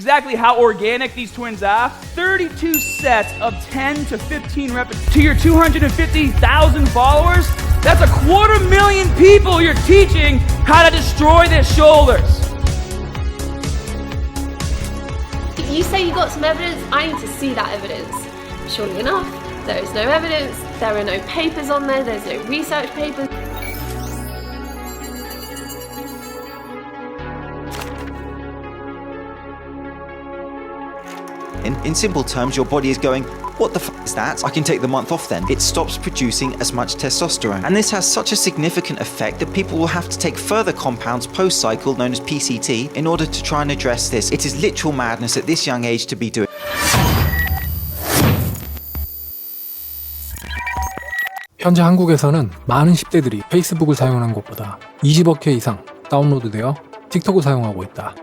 exactly how organic these twins are 32 sets of 10 to 15 reps to your 250,000 followers. That's a quarter million people you're teaching how to destroy their shoulders. You say you got some evidence, I need to see that evidence. Surely enough, there is no evidence, there are no papers on there, there's no research papers. In, in simple terms, your body is going, what the f is that? I can take the month off then. It stops producing as much testosterone. And this has such a significant effect that people will have to take further compounds post cycle, known as PCT, in order to try and address this. It is literal madness at this young age to be doing. 현재 한국에서는 많은 10대들이 페이스북을 사용하는 것보다 20억 회 이상 다운로드되어 틱톡을 사용하고 있다.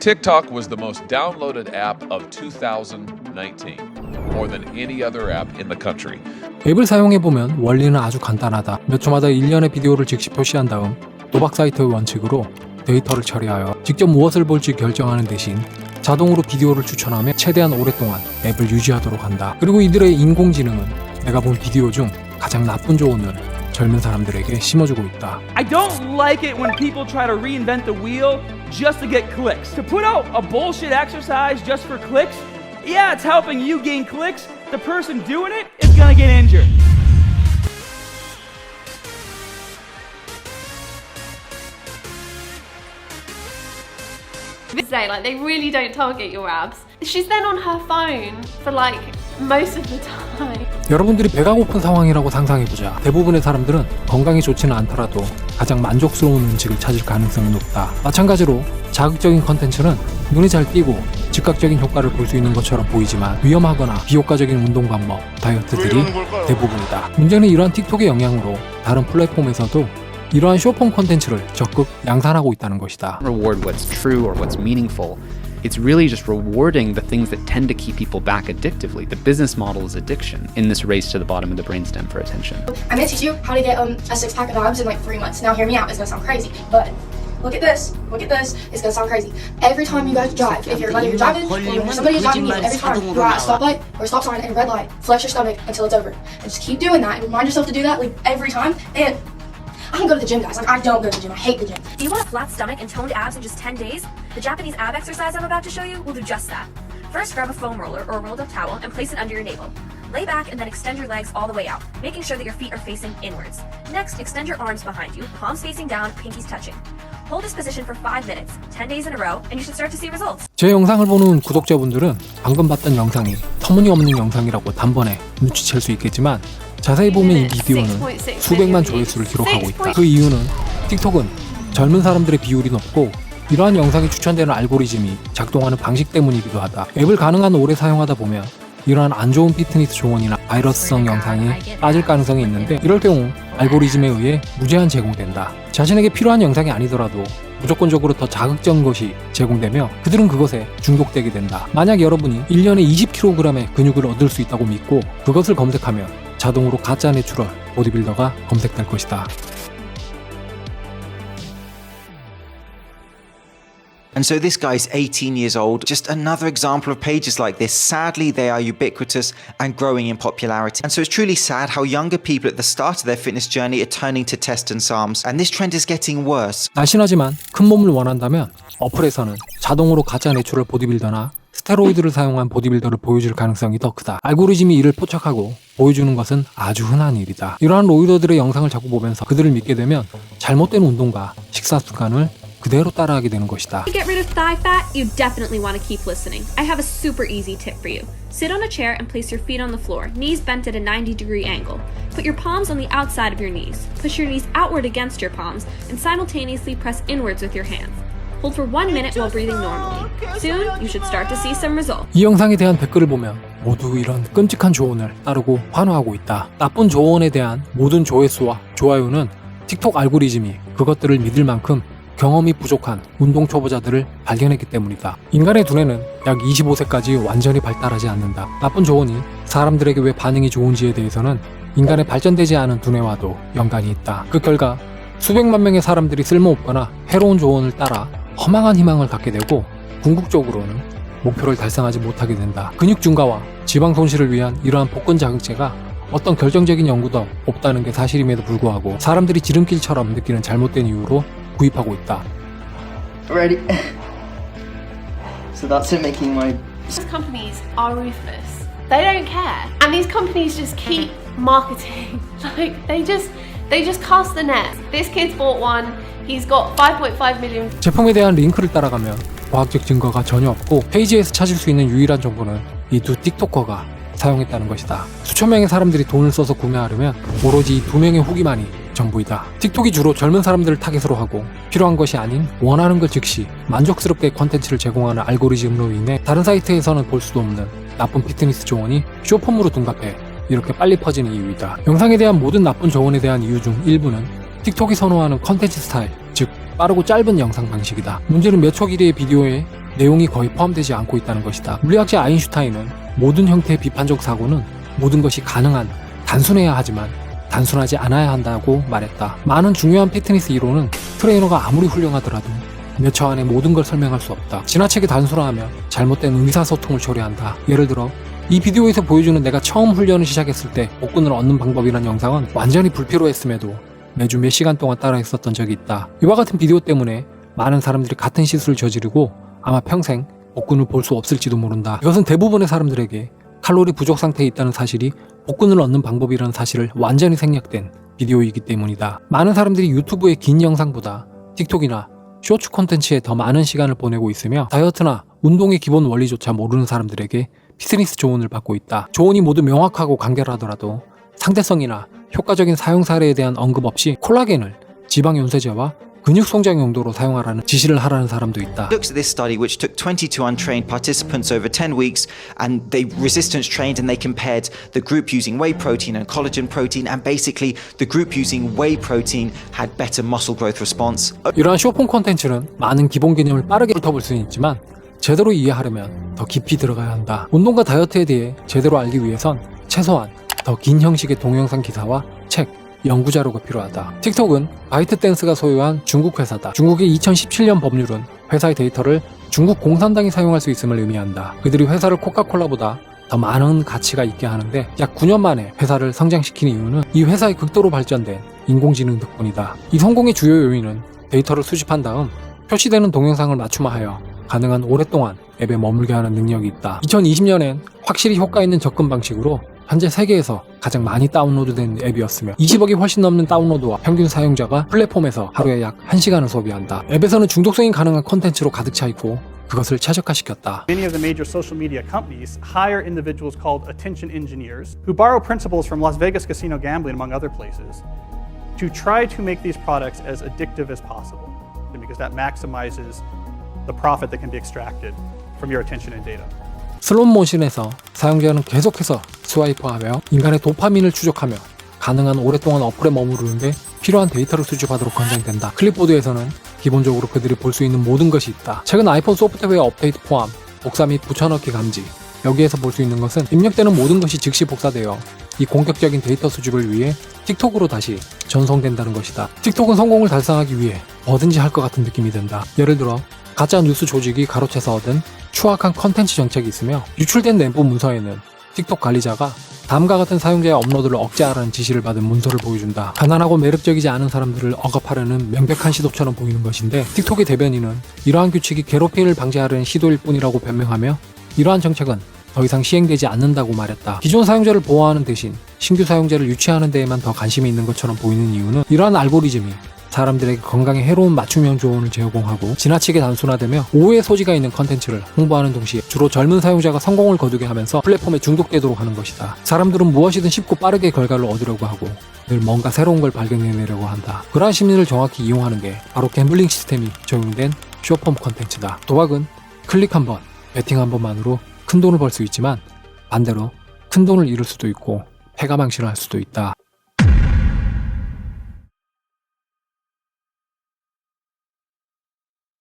TikTok was the most downloaded app of 2019, more than any other app in the country. 앱을 사용해보면 원리는 아주 간단하다. 몇 초마다 일련의 비디오를 즉시 표시한 다음 도박 사이트의 원칙으로 데이터를 처리하여 직접 무엇을 볼지 결정하는 대신 자동으로 비디오를 추천하며 최대한 오랫동안 앱을 유지하도록 한다. 그리고 이들의 인공지능은 내가 본 비디오 중 가장 나쁜 조언을 젊은 사람들에게 심어주고 있다. I don't like it when people try to reinvent the wheel just to get clicks. To put out a bullshit exercise just for clicks, yeah, it's helping you gain clicks. The person doing it is gonna get injured. Say, like, they really don't target your abs. She's then on her phone for like most of the time. 여러분들이 배가 고픈 상황이라고 상상해보자. 대부분의 사람들은 건강이 좋지는 않더라도 가장 만족스러운 음식을 찾을 가능성이 높다. 마찬가지로 자극적인 컨텐츠는 눈에 잘 띄고 즉각적인 효과를 볼 수 있는 것처럼 보이지만 위험하거나 비효과적인 운동 방법, 다이어트들이 대부분이다. 문제는 이러한 틱톡의 영향으로 다른 플랫폼에서도 이러한 쇼폼 컨텐츠를 적극 양산하고 있다는 것이다. reward what's true or what's meaningful. It's really just rewarding the things that tend to keep people back addictively. The business model is addiction in this race to the bottom of the brainstem for attention. I'm gonna teach you how to get um, a six pack of abs in like three months. Now, hear me out. It's gonna sound crazy, but look at this. Look at this. It's gonna sound crazy. Every time you guys drive, if you're you're driving or when somebody is driving you, every time you're at a stoplight or stop sign and red light, flex your stomach until it's over, and just keep doing that and remind yourself to do that like every time. And I can go to the gym, guys. Like I don't go to the gym. I hate the gym. Do you want a flat stomach and toned abs in just 10 days? The Japanese ab exercise I'm about to show you will do just that. First, grab a foam roller or a rolled up towel and place it under your navel. Lay back and then extend your legs all the way out, making sure that your feet are facing inwards. Next, extend your arms behind you, palms facing down, pinkies touching. Hold this position for 5 minutes, 10 days in a row, and you should start to see results. 제 영상을 보는 구독자분들은 방금 봤던 영상이 터무니없는 영상이라고 단번에 눈치챌 수 있겠지만 자세히 보면 이 비디오는 수백만 조회수를 기록하고 있다. 그 이유는 틱톡은 젊은 사람들의 비율이 높고 이러한 영상이 추천되는 알고리즘이 작동하는 방식 때문이기도 하다. 앱을 가능한 오래 사용하다 보면 이러한 안 좋은 피트니스 조언이나 바이러스성 영상이 빠질 가능성이 있는데 이럴 경우 알고리즘에 의해 무제한 제공된다. 자신에게 필요한 영상이 아니더라도 무조건적으로 더 자극적인 것이 제공되며 그들은 그것에 중독되게 된다. 만약 여러분이 1년에 20kg의 근육을 얻을 수 있다고 믿고 그것을 검색하면 자동으로 가짜 내추럴 보디빌더가 검색될 것이다. And so this guy's 18 years old, just another example of pages like this. Sadly, they are ubiquitous and growing in popularity. And so it's truly sad how younger people at the start of their fitness journey are turning to test and SARMs. And this trend is getting worse. 날씬하지만 큰 몸을 원한다면 어플에서는 자동으로 가짜 내추럴 보디빌더나 스테로이드를 사용한 보디빌더를 보여줄 가능성이 더 크다. 알고리즘이 이를 포착하고 보여주는 것은 아주 흔한 일이다. 이러한 로이더들의 영상을 자꾸 보면서 그들을 믿게 되면 잘못된 운동과 식사 습관을 그대로 따라하게 되는 것이다. To get rid of thigh fat, you definitely want to keep listening. I have a super easy tip for you. Sit on a chair and place your feet on the floor, knees bent at a 90 degree angle. Put your palms on the outside of your knees. Push your knees outward against your palms and simultaneously press inwards with your hands. Hold for one minute while breathing normally. Soon, you should start to see some results. 이 영상에 대한 댓글을 보면 모두 이런 끔찍한 조언을 따르고 환호하고 있다. 나쁜 조언에 대한 모든 조회수와 좋아요는 틱톡 알고리즘이 그것들을 믿을 만큼 경험이 부족한 운동 초보자들을 발견했기 때문이다. 인간의 두뇌는 약 25세까지 완전히 발달하지 않는다. 나쁜 조언이 사람들에게 왜 반응이 좋은지에 대해서는 인간의 발전되지 않은 두뇌와도 연관이 있다. 그 결과 수백만 명의 사람들이 쓸모없거나 해로운 조언을 따라 허망한 희망을 갖게 되고 궁극적으로는 목표를 달성하지 못하게 된다. 근육 증가와 지방 손실을 위한 이러한 복근 자극제가 어떤 결정적인 연구도 없다는 게 사실임에도 불구하고 사람들이 지름길처럼 느끼는 잘못된 이유로 구입하고 있다. Ready? so that's it making my These companies are ruthless. They don't care. And these companies just keep marketing. Like they just they just cast the net. This kid's bought one. He's got 5.5 million 제품에 대한 링크를 따라가면 과학적 증거가 전혀 없고 페이지에서 찾을 수 있는 유일한 정보는 이 두 틱토커가 사용했다는 것이다. 수천 명의 사람들이 돈을 써서 구매하려면 오로지 이 두 명의 후기만이 전부이다. 틱톡이 주로 젊은 사람들을 타겟으로 하고 필요한 것이 아닌 원하는 것 즉시 만족스럽게 컨텐츠를 제공하는 알고리즘으로 인해 다른 사이트에서는 볼 수도 없는 나쁜 피트니스 조언이 쇼폼으로 둔갑해 이렇게 빨리 퍼지는 이유이다. 영상에 대한 모든 나쁜 조언에 대한 이유 중 일부는 틱톡이 선호하는 컨텐츠 스타일, 즉 빠르고 짧은 영상 방식이다. 문제는 몇 초 길이의 비디오에 내용이 거의 포함되지 않고 있다는 것이다. 물리학자 아인슈타인은 모든 형태의 비판적 사고는 모든 것이 가능한 단순해야 하지만 단순하지 않아야 한다고 말했다. 많은 중요한 피트니스 이론은 트레이너가 아무리 훌륭하더라도 몇 초 안에 모든 걸 설명할 수 없다. 지나치게 단순화하며 잘못된 의사소통을 초래한다. 예를 들어 이 비디오에서 보여주는 내가 처음 훈련을 시작했을 때 복근을 얻는 방법이란 영상은 완전히 불필요했음에도 매주 몇 시간 동안 따라 했었던 적이 있다. 이와 같은 비디오 때문에 많은 사람들이 같은 실수를 저지르고 아마 평생 복근을 볼 수 없을지도 모른다. 이것은 대부분의 사람들에게 칼로리 부족 상태에 있다는 사실이 복근을 얻는 방법이라는 사실을 완전히 생략된 비디오이기 때문이다. 많은 사람들이 유튜브의 긴 영상보다 틱톡이나 쇼츠 콘텐츠에 더 많은 시간을 보내고 있으며 다이어트나 운동의 기본 원리조차 모르는 사람들에게 피트니스 조언을 받고 있다. 조언이 모두 명확하고 간결하더라도 상대성이나 효과적인 사용 사례에 대한 언급 없이 콜라겐을 지방 연쇄제와 근육 성장 용도로 사용하라는 지시를 하라는 사람도 있다. Looks at this study which took 22 untrained participants over 10 weeks and they resistance trained and they compared the group using whey protein and collagen protein and basically the group using whey protein had better muscle growth response. 이러한 쇼폼 콘텐츠는 많은 기본 개념을 빠르게 훑어볼 수는 있지만 제대로 이해하려면 더 깊이 들어가야 한다. 운동과 다이어트에 대해 제대로 알기 위해선 최소한 더 긴 형식의 동영상 기사와 책, 연구 자료가 필요하다. 틱톡은 바이트댄스가 소유한 중국 회사다. 중국의 2017년 법률은 회사의 데이터를 중국 공산당이 사용할 수 있음을 의미한다. 그들이 회사를 코카콜라보다 더 많은 가치가 있게 하는데 약 9년 만에 회사를 성장시키는 이유는 이 회사의 극도로 발전된 인공지능 덕분이다. 이 성공의 주요 요인은 데이터를 수집한 다음 표시되는 동영상을 맞춤화하여 가능한 오랫동안 앱에 머물게 하는 능력이 있다. 2020년엔 확실히 효과 있는 접근 방식으로 현재 세계에서 가장 많이 다운로드된 앱이었으며 20억이 훨씬 넘는 다운로드와 평균 사용자가 플랫폼에서 하루에 약 1시간을 소비한다. 앱에서는 중독성이 가능한 콘텐츠로 가득 차 있고 그것을 최적화시켰다. Many of the major social media companies hire individuals called attention engineers who borrow principles from Las Vegas casino gambling, among other places, to try to make these products as addictive as possible, because that maximizes the profit that can be extracted from your attention and data. 슬롯 모션에서 사용자는 계속해서 스와이프하며 인간의 도파민을 추적하며 가능한 오랫동안 어플에 머무르는데 필요한 데이터를 수집하도록 권장된다. 클립보드에서는 기본적으로 그들이 볼 수 있는 모든 것이 있다. 최근 아이폰 소프트웨어 업데이트 포함, 복사 및 붙여넣기 감지, 여기에서 볼 수 있는 것은 입력되는 모든 것이 즉시 복사되어 이 공격적인 데이터 수집을 위해 틱톡으로 다시 전송된다는 것이다. 틱톡은 성공을 달성하기 위해 뭐든지 할 것 같은 느낌이 든다. 예를 들어 가짜 뉴스 조직이 가로채서 얻은 추악한 컨텐츠 정책이 있으며 유출된 내부 문서에는 틱톡 관리자가 다음과 같은 사용자의 업로드를 억제하라는 지시를 받은 문서를 보여준다. 가난하고 매력적이지 않은 사람들을 억압하려는 명백한 시도처럼 보이는 것인데 틱톡의 대변인은 이러한 규칙이 괴롭힘을 방지하려는 시도일 뿐이라고 변명하며 이러한 정책은 더 이상 시행되지 않는다고 말했다. 기존 사용자를 보호하는 대신 신규 사용자를 유치하는 데에만 더 관심이 있는 것처럼 보이는 이유는 이러한 알고리즘이 사람들에게 건강에 해로운 맞춤형 조언을 제공하고 지나치게 단순화되며 오해의 소지가 있는 컨텐츠를 홍보하는 동시에 주로 젊은 사용자가 성공을 거두게 하면서 플랫폼에 중독되도록 하는 것이다. 사람들은 무엇이든 쉽고 빠르게 결과를 얻으려고 하고 늘 뭔가 새로운 걸 발견해내려고 한다. 그러한 심리를 정확히 이용하는 게 바로 갬블링 시스템이 적용된 쇼폼 컨텐츠다. 도박은 클릭 한 번, 베팅 한 번만으로 큰 돈을 벌 수 있지만 반대로 큰 돈을 잃을 수도 있고 패가 망신을 할 수도 있다.